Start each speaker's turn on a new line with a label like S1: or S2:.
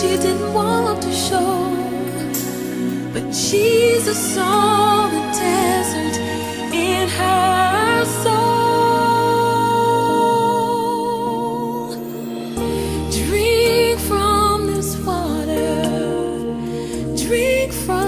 S1: she didn't want to show. But Jesus saw the desert in her soul. Drink from this water, drink from